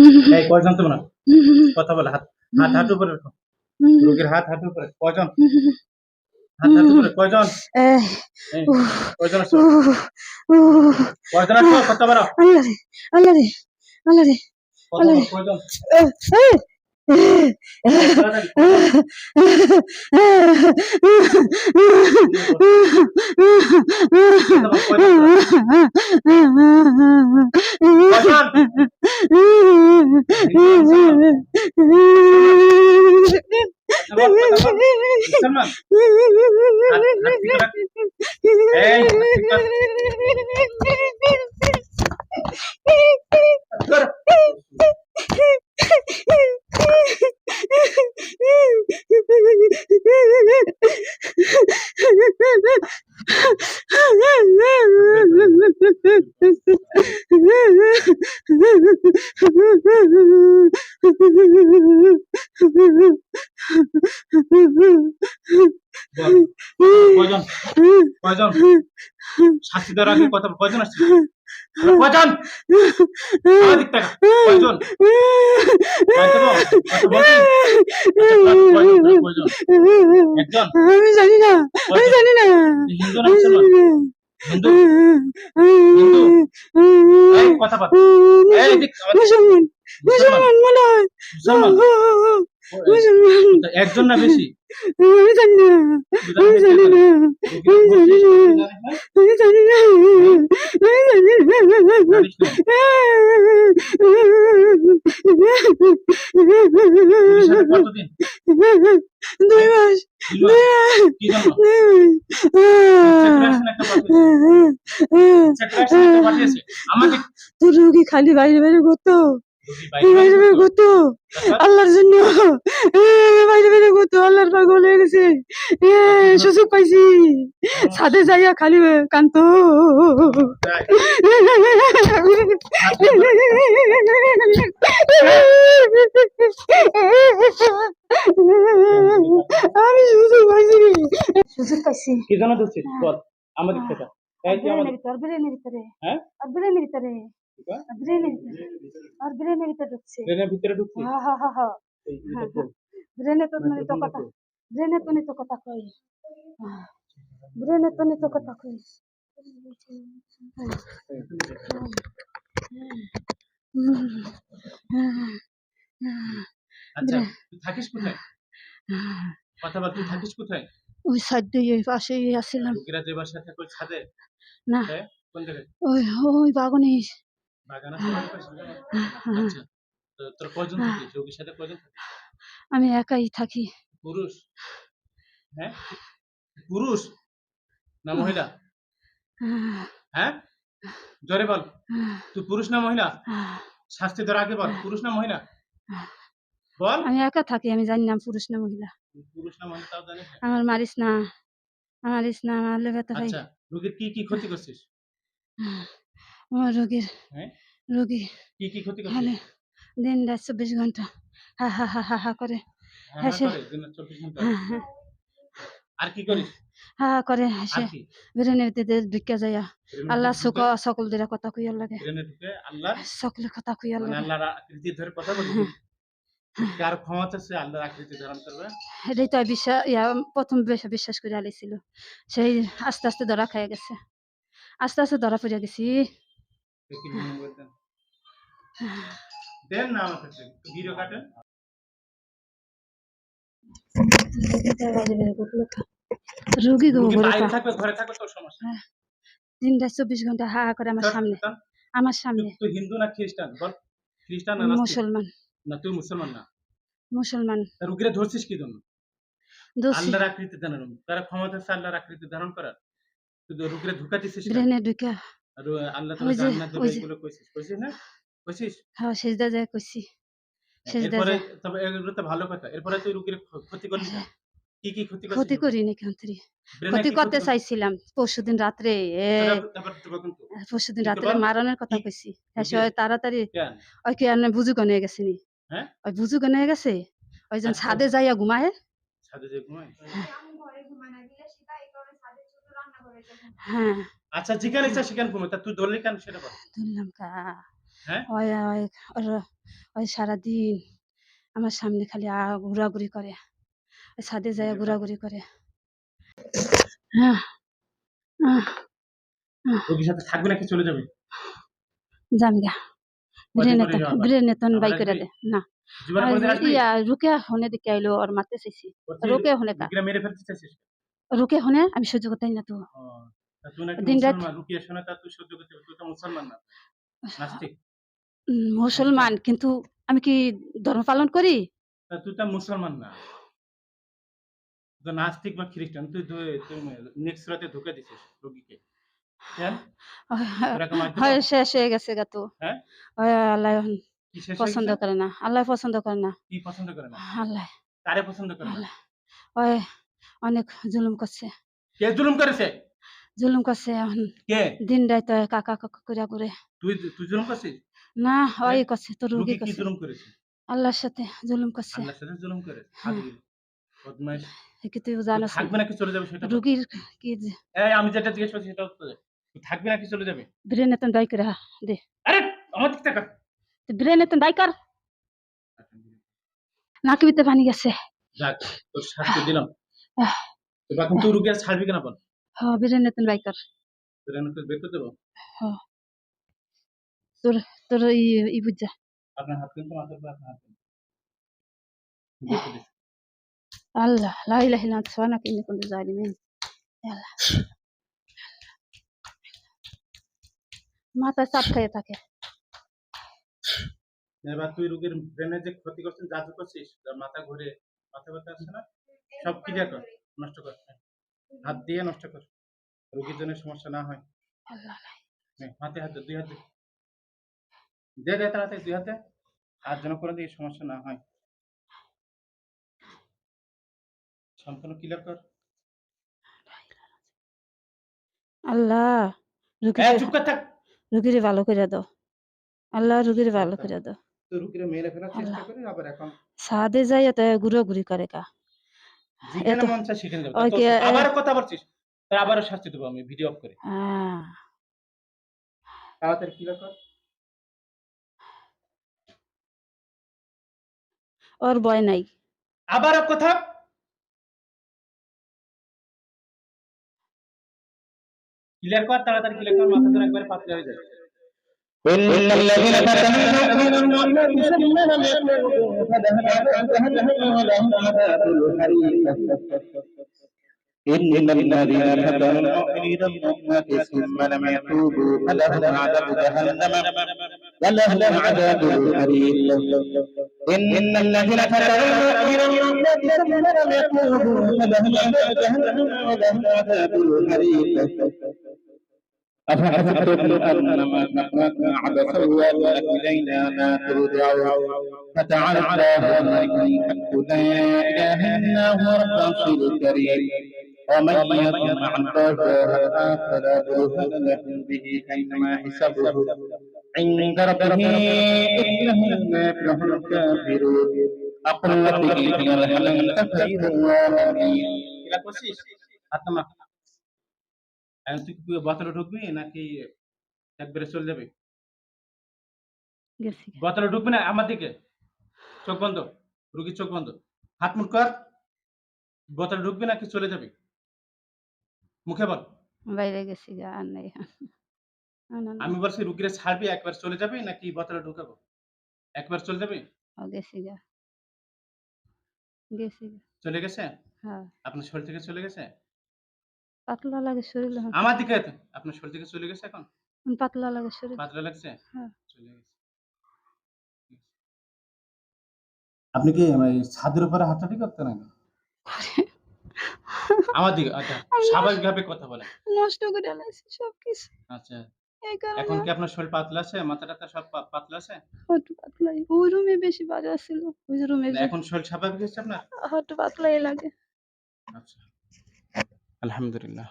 এই কয়জন তোমরা? কথা বলে হাত হাত হাঁটু উপরে রাখো রোগীর হাত হাঁটু উপরে কয়জন? হাত হাঁটু উপরে কয়জন? কয়জন আছো? কয়জন আছো? কথা বলো। আল্লাহ রে আল্লাহ রে আল্লাহ রে বলো কয়জন? কয়জন কথা বল, কথা বল। মুসলমান হাত হাত ঠিক রাখ এই হাত ঠিক রাখ ধর। বল, কয়জন কয়জন দেওয়ার আগে বল, কয়জন আসছে কয়জন? একজন? আমি জানি না। আমি জানি না। না। মুসলমান। মুসলমান। মনে হয়। একজন না বেশি? আমি জানি না। আমি জানি না আমি জানি না। আমি জানি না। আমি জানি না। দুই মাস। পাঠিয়েছে। সেক্রেটারি একটা পাঠিয়েছে। আমাকে তোর রুগী খালি বাইরে বাইরে করতো বাইরে বাইরে বাইরে আল্লাহর জন্য। বাইরে বাইরে করতো আল্লাহর পাগল হয়ে গেছে। সুযোগ পাইছি। ছাদে যাইয়া খালি কান্ত আমি সুযোগ পাইছি সুযোগ পাইছি। কি ধরছিস? বল। আমাদের এই তুই আমাদের আর ব্রেনের ভিতরে। হ্যাঁ? আর ব্রেনের ভিতরে আর ব্রেনের ভিতরে আর ব্রেনের ভিতরে ঢুকছে। ট্রেনের ভিতরে ঢুকছিস হা হা হা হা এই এটা বল। ব্রেনে তো নি তো কথা। ব্রেনে তো নি তো কথা কই? ব্রেনে তো নি তো কথা কই? আচ্ছা থাকিস কোথায়? কথা থাকিস কোথায়? ওই সাইড ওই পাশে আসছিলাম রোগীরা যে বাসায় থাকে ওই ছাদে? না। হ্যাঁ? কোন জায়গায়? ওই ওই বাগানে। বাগান আছে আচ্ছা তোর কয়জন থাকিস রোগীর সাথে কয়জন থাকিস আমি একাই থাকি। পুরুষ? হ্যাঁ? পুরুষ? না মহিলা? হ্যাঁ? জোরে বল। তুই পুরুষ না মহিলা? শাস্তি দেওয়ার আগে বল। পুরুষ না মহিলা? বল। আমি একা থাকি আমি জানি না পুরুষ না মহিলা। পুরুষ না মহিলা তাও জানিস না? আমার মারিস না। মারিস না মারলে ব্যথা পাই আচ্ছা রোগীর কি কি ক্ষতি করছিস? আমার রোগীর হ্যাঁ? রোগী। কি কি ক্ষতি করছিস দিন রাত চব্বিশ ঘণ্টা। হা হা হা হা হা করে সে- করে, দিনে 24 ঘণ্টা। হ্যাঁ আর কি করিস? হা হা করে হাসে। দিতে ঢুকিয়া যাইয়া আল্লাহ সুখ সকল দিরা কথা কইয়ার লাগে। আল্লাহ? সকলে কথা কইয়ার মানে লাগে। আল্লাহর আকৃতি ধরে কথা বলি কার ক্ষমতা সে আল্লাহর আকৃতি ধারণ করবে? এটাই তো বিশ্বাস ইয়া প্রথম বেশ- বিশ্বাস করে আলাইছিল সেই আস্তে আস্তে ধরা খাইয়া গেছে। আস্তে আস্তে ধরা পড়িয়া গেছি। দেন দেন না আমাকে ভিডিও কাটেন রুগী গো রুগী গরু বাইরে পা। থাকবে ঘরে থাকবে তোর সমস্যা। নেই। চব্বিশ ঘণ্টা হা করে আমার সামনে। আমার সামনে। তুই হিন্দু না খ্রিস্টান? বল খ্রিস্টান না? মুসলমান। না তুই মুসলমান না? মুসলমান। রুগীরা ধরছিস কি জন্য? আল্লাহর আকৃতি ধারণ। তারা ক্ষমতা আছে আল্লাহর আকৃতি ধারণ করার। তুই রুগীরা ধোকা ব্রেনে ও আল্লাহ তোরা জান্নাত দেবে এগুলো কইছিস কইছিস না? কইছিস? হ্যাঁ সেজদা যায় কইছি সেজদা এরপরে তবে এগুলো তো ভালো কথা এরপরে তুই রুগীর ক্ষতি করলি না কি কি ক্ষতি করছিস ক্ষতি করি না ক্ষতি করতে চাইছিলাম পরশুদিন। পরশুদিন মারণের কথা কইছি। হ্যাঁ তাড়াতাড়ি কেন? ওই কি আর বুঝু গনে গেছে নি। হ্যাঁ? ওই বুঝু গনে গেছে? ওই জন আচ্ছা। ছাদে যাইয়া ঘুমায়। ছাদে যে ঘুমায়? হ্যাঁ। আচ্ছা যেখানে ইচ্ছা সেখানে তা তুই ধরলি কেন সেটা বল। ধরলাম কা। হ্যাঁ? ওই ওই ওই সারাদিন আমার সামনে খালি ঘোরাঘুরি করে। ওই ছাদে যায় ঘোরাঘুরি করে। হ্যাঁ রোগীর সাথে থাকবে নাকি চলে যাবে? জামগা বাই করে দে। না। ইয়া রুকে হনে দিকে আইলো ওর মারতে চাইছি। রোকে হনে কা। মেরে ফেলতে চাইছিস? রুকে হনে আমি সহ্য করতে না তো। দিন রাত- মুসলমান শোনা তা তুই সহ্য করতে তুই তো মুসলমান না নাস্তিক। মুসলমান কিন্তু আমি কি ধর্ম পালন করি? তুই তো মুসলমান না। নাস্তিক বা খ্রিস্টান তুই নেক্সট রাতে ঢুকে দিছিস রোগীকে। হয়? শেষ হয়ে গেছে গা তো? আল্লাহ পছন্দ? করে না আল্লাহ পছন্দ করে না। কি পছন্দ করে না? আল্লাহ। কারে পছন্দ করে না? আল্লাহ। অনেক জুলুম করছে। কে জুলুম করেছে? জুলুম করছে এখন কে? দিন রাত কাকা কাকা করে করে। তুই তুই জুলুম করছিস? না ওই করছে তো রুগী কি করছে। জুলুম করেছে? আল্লাহর সাথে জুলুম করছে। আল্লাহর সাথে জুলুম করে হ্যাঁ। বদমাইশ? কি তুই জানো থাকবে নাকি চলে যাবে সেটা। রুগীর কি এই আমি যেটা জিজ্ঞেস করছি সেটা উত্তর থাকবে নাকি চলে যাবে? ব্রেনে তো দাই করে দে। আরে আমার দিক থেকে ব্রেনে তো দাই কর। নাকি ভিতরে পানি গেছে। যাক তোর শাস্তি দিলাম। তো এখন তুই রুগী আর ছাড়বি কেনা বল হ্যাঁ ব্রেনে তো দাই কর তোর বের করে দেবো তোর ই ই বুঝা। আপনার হাত কিন্তু মাথার উপর আপনার হাত কিন্তু। বের করে দিচ্ছি। আল্লাহ লা ইলাহা ইল্লা আনতা সুবহানাকা ইন্নী কুনতু জালিমিন আল্লাহ মাথা চাপ খেয়ে থাকে। এবার তুই রুগীর ব্রেনে যে ক্ষতি করছিস মাথা ঘুরে মাথা ব্যথা আসছে না? সব ক্লিয়ার কর নষ্ট কর হাত দিয়ে নষ্ট কর রুগীর জন্য সমস্যা না হয়। হাতে হাতে দুই হাতে দে। দে তাড়াতাড়ি দুই হাতে আর যেন করে দিয়ে সমস্যা না হয়। সম্পূর্ণ ক্লিয়ার কর। আল্লাহ রুগীর ভালো করে দাও। আল্লাহ রুগীর ভালো করে দাও। রুগীরা মেরে ফেলার চেষ্টা করে আবার এখন সাদে যাই তো ঘুরে ঘুরি করে কা। যেখানে মন চায় সেখানে যাবে। কি, এ- আবার কথা বলছিস? তাই আবারও শাস্তি দেবো আমি ভিডিও অফ করে। তাড়াতাড়ি ক্লিয়ার কর ওর ভয় নাই। আবারও কথা? ক্লিয়ার কর তাড়াতাড়ি ক্লিয়ার কর মাথা ধরে একবারে পাতলা হয়ে যায় إن الذين تكلموا من ولهم عذاب الحريق إن الذين فتنوا المؤمنين والمؤمنات ثم لم يتوبوا فلهم عذاب جهنم ولهم عذاب الحريق إن الذين فتنوا المؤمنين والمؤمنات ثم لم يتوبوا فلهم عذاب جهنم ولهم عذاب الحريق أفحسبتم أنما خلقنا عبثا وإلينا لا ترجعون فتعالى ملك الحق لا إله إلا هو رب الكريم. ومن يطمع الله فلا برهان له به أينما حسابه عند ربه إنه لا يفلح الكافرون. أقل لك إلى الحلم تفريد الله إلى كرسي أتمكن তুই কি বোতলে ঢুকবি নাকি একবারে চলে যাবে? বোতলে ঢুকবি না? আমার দিকে। চোখ বন্ধ। রুগীর চোখ বন্ধ। হাত মুট কর। বোতলে ঢুকবি নাকি চলে যাবে? মুখে বল। বাইরে গেছি গা আর নাই। আমি বলছি রুগীরা ছাড়বি একবার চলে যাবে নাকি বোতলে ঢুকাবো? একবার চলে যাবে? গেছি গা। গেছি চলে গেছে? হ্যাঁ। আপনার শরীর থেকে চলে গেছে? পাতলা লাগে শরীর। আমার দিকে। আপনার শরীর থেকে চলে গেছে এখন? পাতলা লাগে শরীর। পাতলা লাগছে? হ্যাঁ। চলে গেছে। আপনি কি মানে ছাদের উপরে হাঁটাহাঁটি করতে নাকি? আমার দিকে? আচ্ছা স্বাভাবিকভাবে কথা বলে নষ্ট করে লাগছে সব কিছু আচ্ছা এখন কি আপনার শরীর পাতলা আছে? মাথা টাথা সব পাতলা আছে? একটু পাতলাই। ওই রুমে বেশি বাজা ছিল ওই রুমে এখন শরীর স্বাভাবিক হচ্ছে আপনার? একটু পাতলাই লাগে। আচ্ছা। الحمد لله.